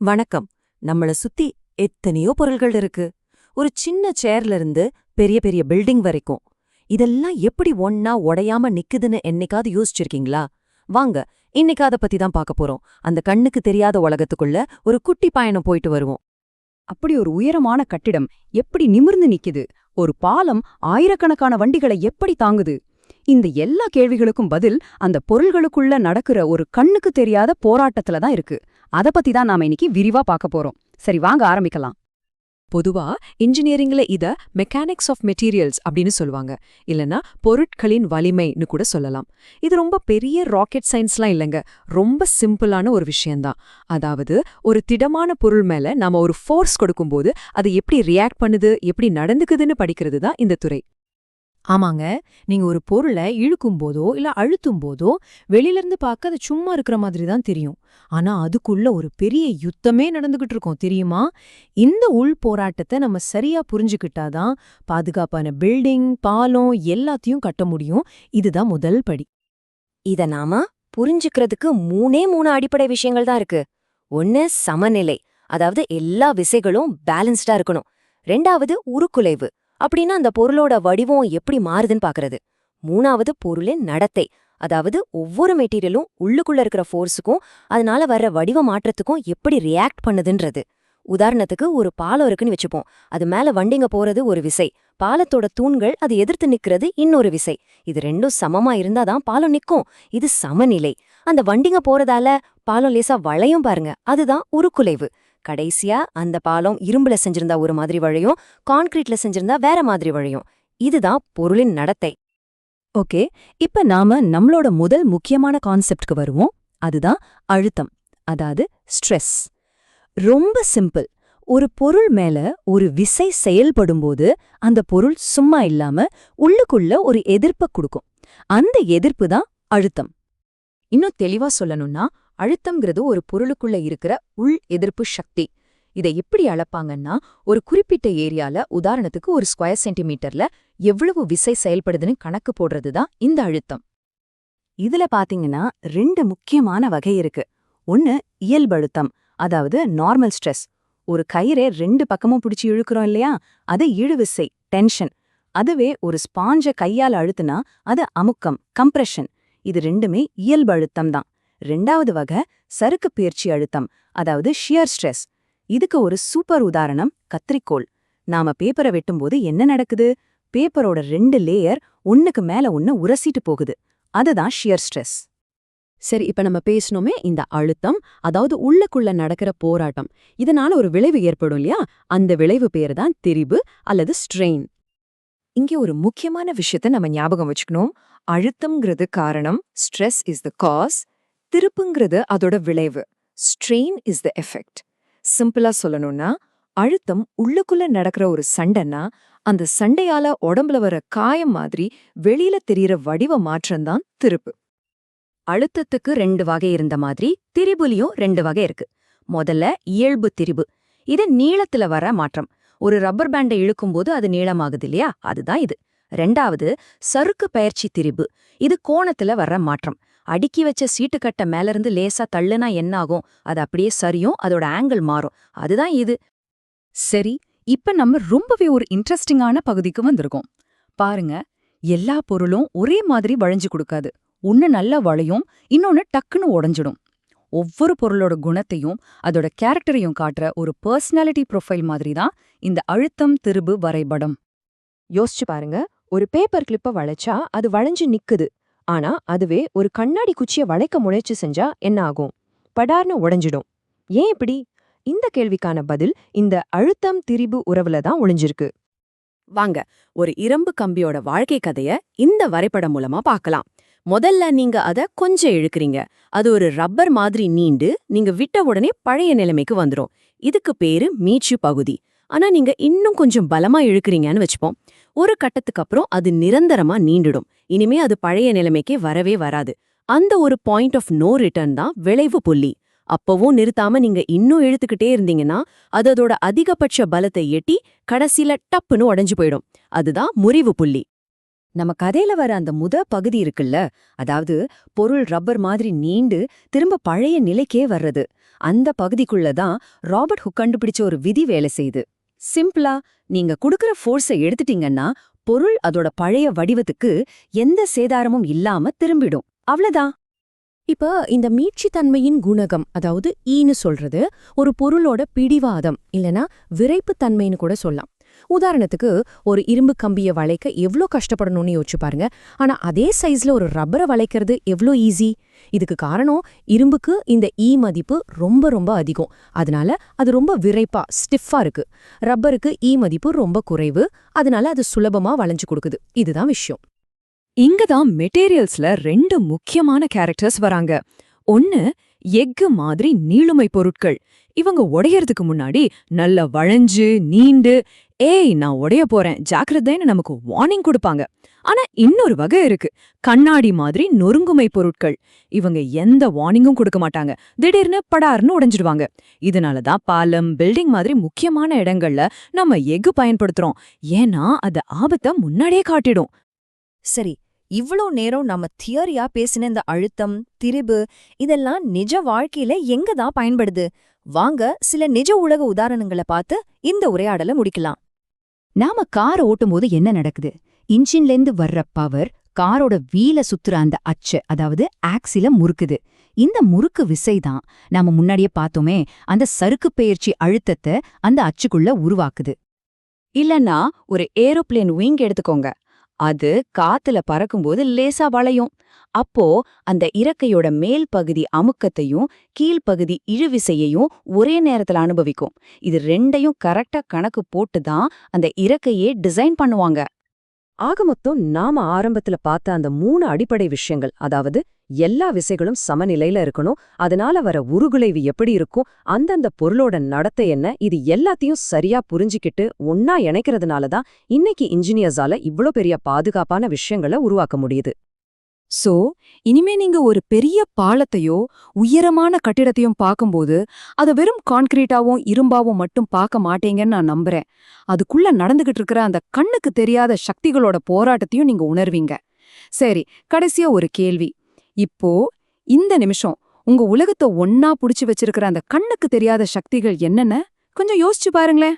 வணக்கம். நம்மள சுத்தி எத்தனையோ பொருள்கள் இருக்கு. ஒரு சின்ன சேர்ல இருந்து பெரிய பெரிய பில்டிங் வரைக்கும். இதெல்லாம் எப்படி ஒன்னா உடையாம நிக்குதுன்னு என்னைக்காவது யோசிச்சிருக்கீங்களா? வாங்க இன்னைக்கு அத பத்தி தான் பார்க்க போறோம். அந்த கண்ணுக்கு தெரியாத உலகத்துக்குள்ள ஒரு குட்டி பயணம் போயிட்டு வருவோம். அப்படி ஒரு உயரமான கட்டிடம் எப்படி நிமிர்ந்து நிக்குது? ஒரு பாலம் ஆயிரக்கணக்கான வண்டிகளை எப்படி தாங்குது? இந்த எல்லா கேள்விகளுக்கும் பதில் அந்த பொருள்களுக்குள்ள நடக்கிற ஒரு கண்ணுக்கு தெரியாத போராட்டத்துல தான் இருக்கு. அத பத்தி தான் நாம இன்னைக்கு விரிவா பார்க்க போறோம். சரி வாங்க ஆரம்பிக்கலாம். பொதுவா இன்ஜினியரிங்ல இத மெக்கானிக்ஸ் ஆஃப் மெட்டீரியல்ஸ் அப்படின்னு சொல்லுவாங்க. இல்லனா பொருட்களின் வலிமைன்னு கூட சொல்லலாம். இது ரொம்ப பெரிய ராக்கெட் சயின்ஸ்லாம் இல்லைங்க. ரொம்ப சிம்பிளான ஒரு விஷயம்தான். அதாவது ஒரு திடமான பொருள் மேல நாம ஒரு ஃபோர்ஸ் கொடுக்கும்போது அது எப்படி ரியாக்ட் பண்ணுது எப்படி நடந்துக்குதுன்னு படிக்கிறது தான் இந்த துறை. ஆமாங்க. நீங்க ஒரு பொருளை இழுக்கும் போதோ இல்ல அழுத்தும் போதோ வெளியிலிருந்து பார்க்க அது சும்மா இருக்கிற மாதிரி தான் தெரியும். ஆனா அதுக்குள்ள ஒரு பெரிய யுத்தமே நடந்துகிட்டு இருக்கும் தெரியுமா? இந்த உள் போராட்டத்தை நம்ம சரியா புரிஞ்சுக்கிட்டாதான் பாதுகாப்பான பில்டிங் பாலம் எல்லாத்தையும் கட்ட முடியும். இதுதான் முதல் படி. இத நாம புரிஞ்சுக்கிறதுக்கு மூணே மூணு அடிப்படை விஷயங்கள் தான் இருக்கு. ஒன்னு சமநிலை. அதாவது எல்லா விசைகளும் பேலன்ஸ்டா இருக்கணும். ரெண்டாவது உருக்குலைவு. அப்படின்னா அந்த பொருளோட வடிவம் எப்படி மாறுதுன்னு பாக்குறது. மூணாவது பொருளின் நடத்தை. அதாவது ஒவ்வொரு மெட்டீரியலும் உள்ளுக்குள்ள இருக்கிற ஃபோர்ஸுக்கும் அதனால வர்ற வடிவ மாற்றத்துக்கும் எப்படி ரியாக்ட் பண்ணுதுன்றது. உதாரணத்துக்கு ஒரு பாலம் இருக்குன்னு வச்சுப்போம். அது மேல வண்டிங்க போறது ஒரு விசை. பாலத்தோட தூண்கள் அது எதிர்த்து நிக்கிறது இன்னொரு விசை. இது ரெண்டும் சமமா இருந்தாதான் பாலம் நிக்கும். இது சமநிலை. அந்த வண்டிங்க போறதால பாலம் லேசா வளையும் பாருங்க. அதுதான் உருக்குலைவு. கடைசியா அந்த பாலம் இரும்புல செஞ்சிருந்தா ஒரு மாதிரி வழையும் கான்கிரீட்ல செஞ்சிருந்தா வேற மாதிரி வழையும். இதுதான் பொருளின் நடத்தை. ஓகே இப்ப நாம நம்மளோட முதல் முக்கியமான கான்செப்ட்க்கு வருவோம். அதுதான் அழுத்தம் அதாவது ஸ்ட்ரெஸ். ரொம்ப சிம்பிள். ஒரு பொருள் மேல ஒரு விசை செயல்படும்போது அந்த பொருள் சும்மா இல்லாம உள்ளுக்குள்ள ஒரு எதிர்ப்ப கொடுக்கும். அந்த எதிர்ப்பு தான் அழுத்தம். இன்னும் தெளிவா சொல்லணும்னா அழுத்தம்ங்கிறது ஒரு பொருளுக்குள்ள இருக்கிற உள் எதிர்ப்பு சக்தி. இதை எப்படி அளப்பாங்கன்னா ஒரு குறிப்பிட்ட ஏரியால உதாரணத்துக்கு ஒரு ஸ்கொயர் சென்டிமீட்டர்ல எவ்வளவு விசை செயல்படுதுன்னு கணக்கு போடுறது தான் இந்த அழுத்தம். இதுல பாத்தீங்கன்னா ரெண்டு முக்கியமான வகை இருக்கு. ஒன்னு இயல்பழுத்தம் அதாவது நார்மல் ஸ்ட்ரெஸ் ஒரு கயிறை ரெண்டு பக்கமும் பிடிச்சி இழுக்கிறோம் இல்லையா? அது இழுவிசை டென்ஷன் அதுவே ஒரு ஸ்பாஞ்ச கையால அழுத்துனா அது அமுக்கம் கம்ப்ரெஷன் இது ரெண்டுமே இயல்பு அழுத்தம் தான். ரெண்டாவது வகை சறுக்கு பயிற்சி அழுத்தம் அதாவது ஷியர் ஸ்ட்ரெஸ் இதுக்கு ஒரு சூப்பர் உதாரணம் கத்திரிக்கோல் நாம பேப்பரை வெட்டும்போது என்ன நடக்குது? பேப்பரோட ரெண்டு லேயர் ஒன்னுக்கு மேல ஒன்னு உரசிட்டு போகுது. அதுதான் ஷியர் ஸ்ட்ரெஸ் சரி இப்ப நம்ம பேசணுமே இந்த அழுத்தம் அதாவது உள்ளக்குள்ள நடக்கிற போராட்டம். இதனால ஒரு விளைவு ஏற்படும் இல்லையா? அந்த விளைவு பேர் தான் திரிபு அல்லது ஸ்ட்ரெயின் இங்கே ஒரு முக்கியமான விஷயத்த நம்ம ஞாபகம் வச்சுக்கணும். அழுத்தம்ங்கிறது காரணம் ஸ்ட்ரெஸ் இஸ் த காஸ் திருப்புங்கிறது அதோட விளைவு. ஸ்ட்ரெயின் இஸ் த எஃபெக்ட் சிம்பிளா சொல்லணும்னா அழுத்தம் உள்ளுக்குள்ள நடக்கிற ஒரு சண்டைன்னா அந்த சண்டையால உடம்புல வர காயம் மாதிரி வெளியில தெரியற வடிவ மாற்றம்தான் திருப்பு. அழுத்தத்துக்கு ரெண்டு வகை இருந்த மாதிரி திரிபுலியும் ரெண்டு வகை இருக்கு. முதல்ல இயல்பு திரிபு. இது நீளத்துல வர மாற்றம். ஒரு ரப்பர் பேண்டை இழுக்கும்போது அது நீளமாகுது இல்லையா? அதுதான் இது. ரெண்டாவது சறுக்கு பயிற்சி திரிபு. இது கோணத்துல வர்ற மாற்றம். அடுக்கி வச்ச சீட்டுக்கட்டை மேலிருந்து லேசா தள்ளுனா என்ன ஆகும்? அது அப்படியே சரியும் அதோட ஆங்கிள் மாறும். அதுதான் இது. சரி இப்ப நம்ம ரொம்பவே ஒரு இன்ட்ரெஸ்டிங்கான பகுதிக்கு வந்திருக்கோம். பாருங்க எல்லா பொருளும் ஒரே மாதிரி வளைஞ்சு கொடுக்காது. ஒன்று நல்லா வளையும் இன்னொன்னு டக்குன்னு உடைஞ்சிடும். ஒவ்வொரு பொருளோட குணத்தையும் அதோட கேரக்டரையும் காட்டுற ஒரு பர்சனாலிட்டி ப்ரொஃபைல் மாதிரி தான் இந்த அழுத்தம் திருபு வரைபடம். யோசிச்சு பாருங்க ஒரு பேப்பர் கிளிப்ப வளைச்சா அது வளைஞ்சு நிக்குது. ஆனா அதுவே ஒரு கண்ணாடி குச்சிய வளைக்க முயற்சி செஞ்சா என்ன ஆகும்? படார்னு உடைஞ்சிடும். ஏன் இப்படி? இந்த கேள்விக்கான பதில் இந்த அழுத்தம் திரிபு உறவுல தான் ஒளிஞ்சிருக்கு. வாங்க ஒரு இரும்பு கம்பியோட வாழ்க்கை கதைய இந்த வரைபடம் மூலமா பார்க்கலாம். முதல்ல நீங்க அத கொஞ்சம் இழுக்கிறீங்க. அது ஒரு ரப்பர் மாதிரி நீண்டு நீங்க விட்ட உடனே பழைய நிலைமைக்கு வந்துரும். இதுக்கு பேரு மீச்சு பகுதி. ஆனா நீங்க இன்னும் கொஞ்சம் பலமா இழுக்கிறீங்கன்னு வச்சுப்போம். ஒரு கட்டத்துக்கு அப்புறம் அது நிரந்தரமா நீண்டுடும். இனிமே அது பழைய நிலைமைக்கே வரவே வராது. அந்த ஒரு பாயிண்ட் ஆஃப் நோ ரிட்டர்ன் தான் விளைவு புள்ளி. அப்பவும் நிறுத்தாம நீங்க இன்னும் இழுத்துக்கிட்டே இருந்தீங்கன்னா அது அதோட அதிகபட்ச பலத்தை எட்டி கடைசியில டப்புன்னு உடைஞ்சு போயிடும். அதுதான் முறிவு புள்ளி. நம்ம கதையில வர அந்த முத பகுதி இருக்குல்ல? அதாவது பொருள் ரப்பர் மாதிரி நீண்டு திரும்ப பழைய நிலைக்கே வர்றது. அந்த பகுதிக்குள்ள தான் ராபர்ட் ஹுக் கண்டுபிடிச்ச ஒரு விதி வேலை செய்யுது சிம்பிளா நீங்க குடுக்கற ஃபோர்ஸை எடுத்துட்டீங்கன்னா பொருள் அதோட பழைய வடிவத்துக்கு எந்த சேதாரமும் இல்லாம திரும்பிடும். அவ்வளவுதான். இப்ப இந்த மீட்சித்தன்மையின் குணகம் அதாவது ஈன்னு சொல்றது ஒரு பொருளோட பிடிவாதம் இல்லனா விரைப்புத்தன்மைன்னு கூட சொல்லலாம். உதாரணத்துக்கு ஒரு இரும்பு கம்பிய வளைக்க எவ்ளோ கஷ்டப்படணும்னு யோசிச்சு பாருங்க. ஆனா அதே சைஸ்ல ஒரு ரப்பரை வளைக்கிறது எவ்ளோ ஈஸி இதுக்கு காரணம் இரும்புக்கு இந்த ஈ மதிப்பு ரொம்ப ரொம்ப அதிகம். அதனால அது ரொம்ப விரைப்பா ஸ்டிஃபா இருக்கு. ரப்பருக்கு ஈ e மதிப்பு ரொம்ப குறைவு. அதனால அது சுலபமா வளைஞ்சு கொடுக்குது. இதுதான் விஷயம். இங்க தான் மெட்டீரியல்ஸ்ல ரெண்டு முக்கியமான கேரக்டர்ஸ் வராங்க. ஒன்னு எஃகு மாதிரி நீளுமை பொருட்கள். இவங்க உடையறதுக்கு முன்னாடி நல்ல வளைஞ்சு நீண்டு ஏய் நான் உடைய போறேன். ஜாக்கிரதைன்னு நமக்கு வார்னிங் கொடுப்பாங்க. ஆனா இன்னொரு வகை இருக்கு. கண்ணாடி மாதிரி நொறுங்குமை பொருட்கள். இவங்க எந்த வார்னிங்கும் கொடுக்க மாட்டாங்க. திடீர்னு படார்னு உடைஞ்சிடுவாங்க. இதனால தான் பாலம் பில்டிங் மாதிரி முக்கியமான இடங்கள்ல நம்ம எஃகு பயன்படுத்துறோம். ஏன்னா அது ஆபத்தை முன்னாடியே காட்டிடும். சரி இவ்ளோ நேரம் நம்ம தியரியா பேசின இந்த அழுத்தம் திரிபு இதெல்லாம் நிஜ வாழ்க்கையில எங்க தான் பயன்படுது? வாங்க சில நிஜ உலக உதாரணங்களை பார்த்து இந்த உரையாடலை முடிக்கலாம். நாம கார் ஓட்டும்போது என்ன நடக்குது? இன்ஜின்லேருந்து வர்ற பவர் காரோட வீல சுத்துற அந்த அச்சு அதாவது ஆக்சில முறுக்குது. இந்த முறுக்கு விசைதான் நாம முன்னாடியே பார்த்தோமே அந்த சறுக்கு பெயர்ச்சி அழுத்தத்தை அந்த அச்சுக்குள்ள உருவாக்குது. இல்லன்னா ஒரு ஏரோப்ளேன் விங் எடுத்துக்கோங்க. அது காத்துல பறக்கும்போது லேசா வளையும். அப்போ அந்த இறக்கையோட மேல் பகுதி அமுக்கத்தையும் கீழ்ப்பகுதி இழுவிசையையும் ஒரே நேரத்துல அனுபவிக்கும். இது ரெண்டையும் கரெக்டா கணக்கு போட்டு தான் அந்த இறக்கையே டிசைன் பண்ணுவாங்க. ஆக மொத்தம் நாம ஆரம்பத்துல பார்த்த அந்த மூணு அடிப்படை விஷயங்கள் அதாவது எல்லா விசைகளும் சமநிலையில இருக்கணும். அதனால வர உருகுலைவு எப்படி இருக்கும்? அந்தந்த பொருளோட நடத்தை என்ன? இது எல்லாத்தையும் சரியா புரிஞ்சுக்கிட்டு ஒன்னா இணைக்கிறதுனால தான் இன்னைக்கு இன்ஜினியர்ஸால இவ்ளோ பெரிய பாதுகாப்பான விஷயங்களை உருவாக்க முடியுது. சோ இனிமே நீங்க ஒரு பெரிய பாலத்தையோ உயரமான கட்டிடத்தையும் பார்க்கும்போது அத வெறும் கான்கிரீட்டாவும் இரும்பாவும் மட்டும் பார்க்க மாட்டீங்கன்னு நான் நம்புறேன். அதுக்குள்ள நடந்துகிட்டு இருக்கிற அந்த கண்ணுக்கு தெரியாத சக்திகளோட போராட்டத்தையும் நீங்க உணர்வீங்க. சரி கடைசியா ஒரு கேள்வி. இப்போ இந்த நிமிஷம் உங்க உலகத்தை ஒன்னா புடிச்சு வச்சிருக்கிற அந்த கண்ணுக்கு தெரியாத சக்திகள் என்னென்ன? கொஞ்சம் யோசிச்சு பாருங்களேன்.